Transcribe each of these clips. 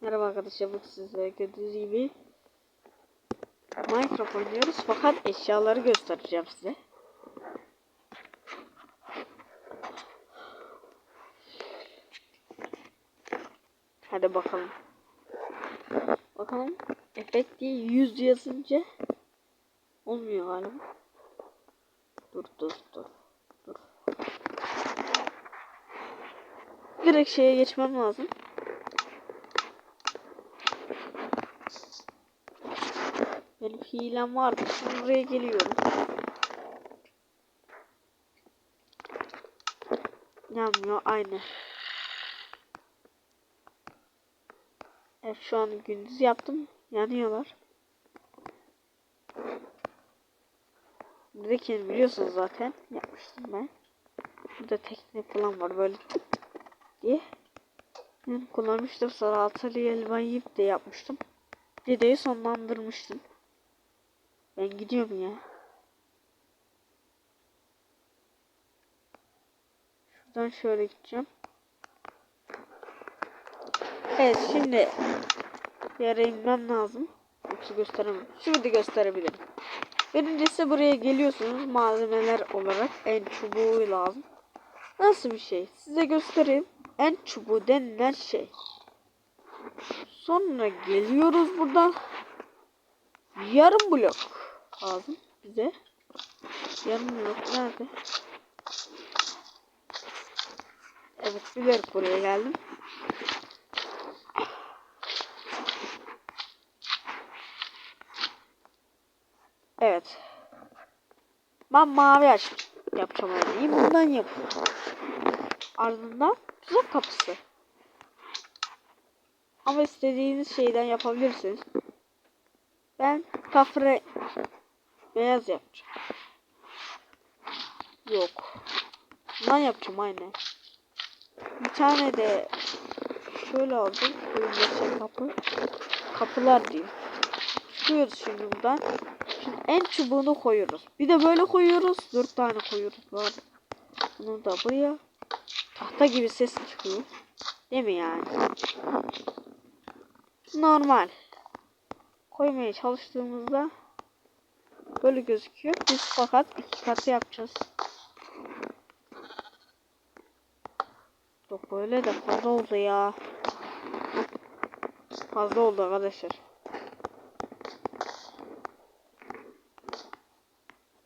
Merhaba arkadaşlar bu size gördüğünüz gibi Minecraft oynuyoruz fakat eşyaları göstereceğim size. Hadi bakalım. Bakalım efekt diye 100 yazınca olmuyor galiba. Dur dur dur. Dur. Direkt şeye geçmem lazım. Benim hilem vardı. Şimdi buraya geliyorum. Yanmıyor aynı. Evet şu an gündüz yaptım. Yanıyorlar. Buradaki biliyorsunuz zaten. Yapmıştım ben. Burada tekne falan var böyle diye. Kullanmıştım. Sonra altılı elma de yapmıştım. Videoyu sonlandırmıştım. Ben gidiyorum ya. Şuradan şöyle gideceğim. Evet şimdi yere inmem lazım. Yoksa gösteremem. Şimdi gösterebilirim. Birincisi buraya geliyorsunuz malzemeler olarak en çubuğu lazım. Nasıl bir şey? Size göstereyim. En çubuğu denilen şey. Sonra geliyoruz buradan. Yarım blok lazım bize. Yarım blok nerede? Evet bilerek buraya geldim. Evet. Ben mavi aç yapacağım örneği. Bundan yapıyorum. Ardından tuzak kapısı. Ama istediğiniz şeyden yapabilirsiniz. Ben kafre beyaz yapacağım. Yok. Bundan yapacağım aynen. Bir tane de şöyle aldım. Koyun kapı. Kapılar diyor. Çıkıyoruz şimdi buradan. Şimdi en çubuğunu koyuyoruz. Bir de böyle koyuyoruz. Dört tane koyuyoruz. Böyle. Bunu da buraya. Tahta gibi ses çıkıyor. Değil mi yani? Normal. Koymaya çalıştığımızda böyle gözüküyor. Biz fakat iki katı yapacağız. Yok böyle de fazla oldu ya. Fazla oldu arkadaşlar.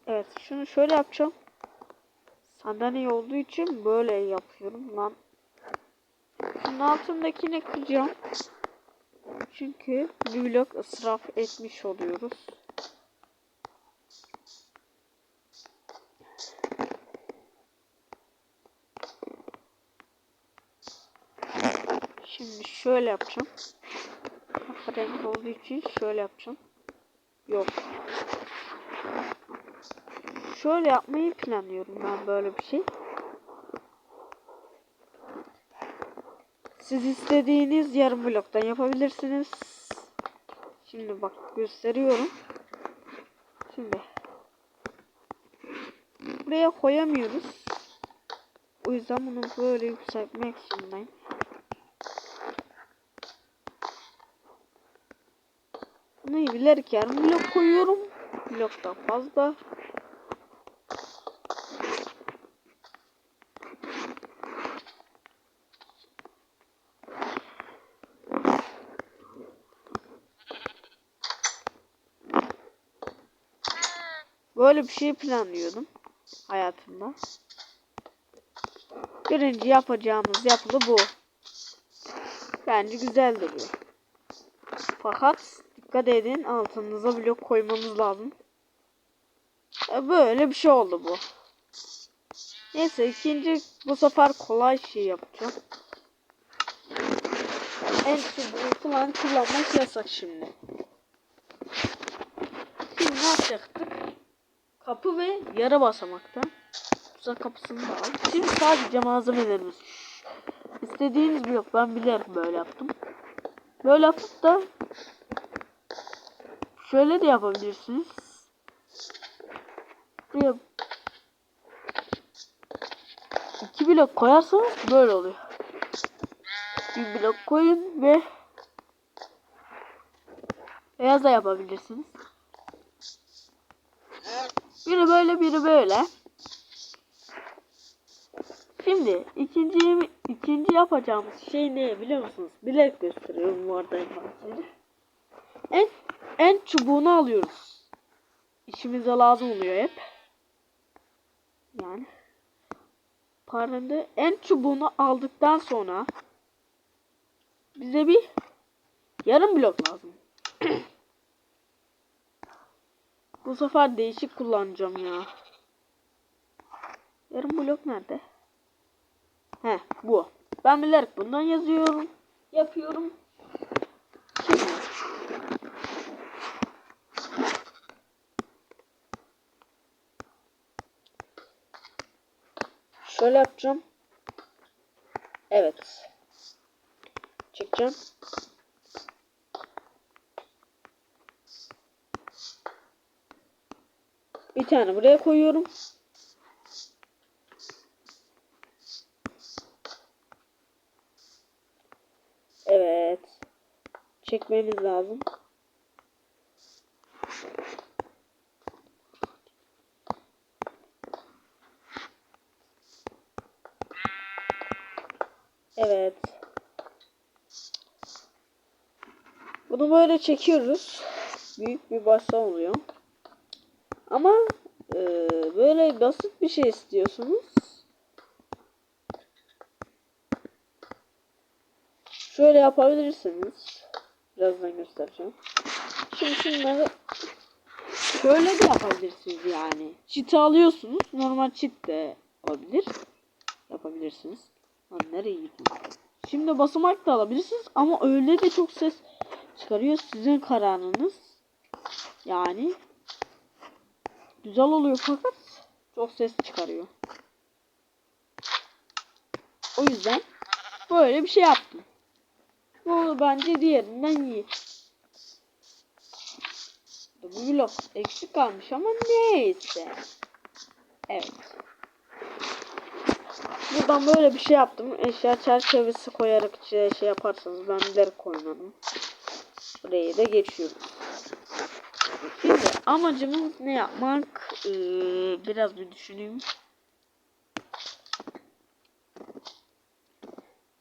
Evet şunu şöyle yapacağım. Sandalye olduğu için böyle yapıyorum lan. Şunun altındakini kıracağım. Çünkü blok ısraf etmiş oluyoruz. Şimdi şöyle yapacağım. Renk olduğu için şöyle yapacağım. Yok. Şöyle yapmayı planlıyorum ben böyle bir şey. Siz istediğiniz yarım bloktan yapabilirsiniz. Şimdi bak gösteriyorum. Şimdi buraya koyamıyoruz. O yüzden bunu böyle yükseltmek zorundayım. Bunu bilerek yarım blok koyuyorum. Bloktan fazla. Böyle bir şey planlıyordum hayatımda. Birinci yapacağımız yapılı bu. Bence güzel duruyor. Fakat dikkat edin altınıza blok koymanız lazım. E, böyle bir şey oldu bu. Neyse ikinci bu sefer kolay şey yapacağım. En çubuğu falan kullanmak yasak şimdi. Şimdi ne yapacaktık? Kapı ve yarı basamaktan. Tuzak kapısını da al. Şimdi sadece malzemelerimiz. İstediğiniz bir yok. Ben bilerek böyle yaptım. Böyle yapıp da şöyle de yapabilirsiniz. Buraya iki blok koyarsanız böyle oluyor. Bir blok koyun ve Beyaz da yapabilirsiniz. Biri böyle biri böyle. Şimdi ikinci ikinci yapacağımız şey ne biliyor musunuz? Bilek gösteriyorum arada envanteri. En en çubuğunu alıyoruz. İşimize lazım oluyor hep. Yani pardon en çubuğunu aldıktan sonra bize bir yarım blok lazım. Bu sefer değişik kullanacağım ya. Yarım blok nerede? He bu. Ben bilerek bundan yazıyorum. Yapıyorum. Şimdi. Şöyle yapacağım. Evet. Çekeceğim. Bir tane buraya koyuyorum. Evet. Çekmemiz lazım. Evet. Bunu böyle çekiyoruz. Büyük bir başta oluyor. Ama e, böyle basit bir şey istiyorsunuz. Şöyle yapabilirsiniz. Birazdan göstereceğim. Şimdi şunları şöyle de yapabilirsiniz yani. Çiti alıyorsunuz. Normal çit de olabilir. Yapabilirsiniz. Lan nereye gidiyor? Şimdi basamak da alabilirsiniz ama öyle de çok ses çıkarıyor. Sizin kararınız. Yani güzel oluyor fakat çok ses çıkarıyor. O yüzden böyle bir şey yaptım. Bu bence diğerinden iyi. Bu blok eksik kalmış ama neyse. Evet. Buradan böyle bir şey yaptım. Eşya çerçevesi koyarak şey yaparsanız ben bilerek koymadım. Buraya da geçiyoruz. Şimdi amacımız ne yapmak? Ee, biraz bir düşüneyim.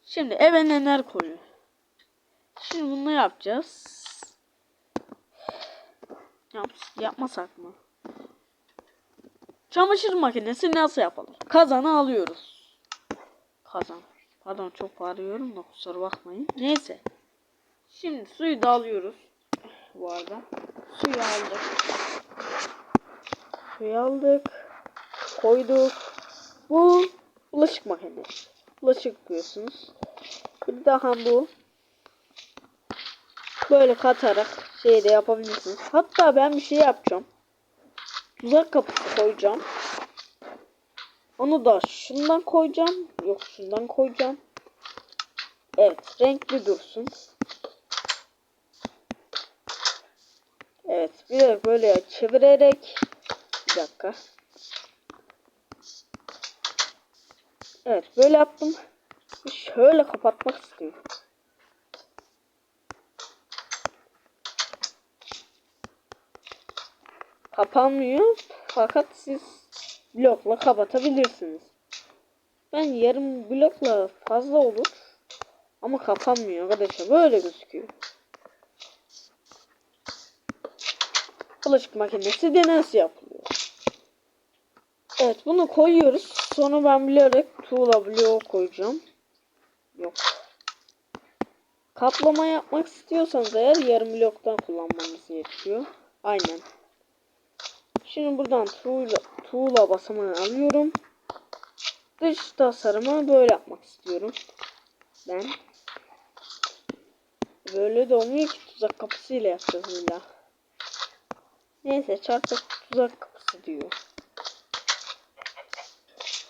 Şimdi eve neler koyuyor? Şimdi bunu yapacağız. Yap, yapmasak mı? Çamaşır makinesi nasıl yapılır? Kazanı alıyoruz. Kazan. Pardon çok bağırıyorum da kusura bakmayın. Neyse. Şimdi suyu da alıyoruz. Bu arada. Suyu aldık. Suyu aldık. Koyduk. Bu bulaşık makinesi. Bulaşık yıkıyorsunuz. Bir daha bu. Böyle katarak şey de yapabilirsiniz. Hatta ben bir şey yapacağım. Tuzak kapısı koyacağım. Onu da şundan koyacağım. Yok şundan koyacağım. Evet renkli dursun. Evet bir de böyle çevirerek bir dakika. Evet böyle yaptım. Şöyle kapatmak istiyorum. Kapanmıyor fakat siz blokla kapatabilirsiniz. Ben yarım blokla fazla olur ama kapanmıyor arkadaşlar böyle gözüküyor. Bulaşık makinesi de nasıl yapılıyor? Evet bunu koyuyoruz. Sonra ben bilerek tuğla bloğu koyacağım. Yok. Kaplama yapmak istiyorsanız eğer yarım bloktan kullanmanız gerekiyor. Aynen. Şimdi buradan tuğla, tuğla basamağı alıyorum. Dış tasarımı böyle yapmak istiyorum. Ben. Böyle de olmuyor ki tuzak kapısıyla yapacağız illa. Neyse çarpık tuzak kapısı diyor.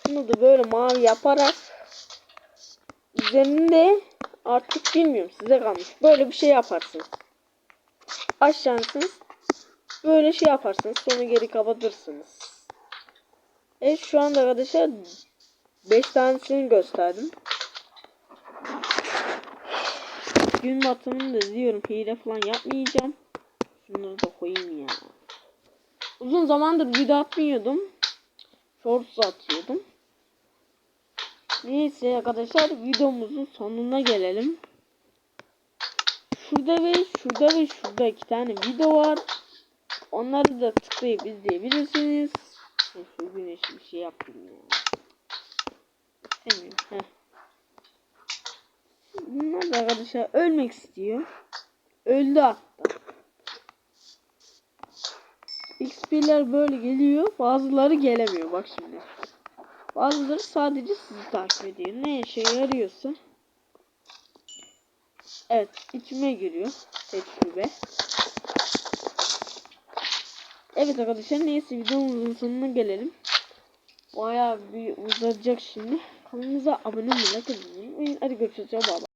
Bunu da böyle mavi yaparak üzerinde artık bilmiyorum size kalmış. Böyle bir şey yaparsınız. Aşağısınız. Böyle şey yaparsınız. Sonra geri kapatırsınız. Evet şu anda arkadaşlar 5 tanesini gösterdim. Gün batımını da diyorum hile falan yapmayacağım. Şunları da koyayım ya. Uzun zamandır video atmıyordum. Shorts atıyordum. Neyse arkadaşlar videomuzun sonuna gelelim. Şurada ve şurada ve şurada iki tane video var. Onları da tıklayıp izleyebilirsiniz. Şu güneşi bir şey yapayım ya. Bunlar da arkadaşlar ölmek istiyor. Öldü hatta. XP'ler böyle geliyor. Bazıları gelemiyor. Bak şimdi. Bazıları sadece sizi takip ediyor. Ne işe yarıyorsa. Evet. içime giriyor. Tecrübe. Evet arkadaşlar neyse videomuzun sonuna gelelim. Bayağı bir uzayacak şimdi. Kanalımıza abone olmayı, unutmayın. Hadi görüşürüz. Bye.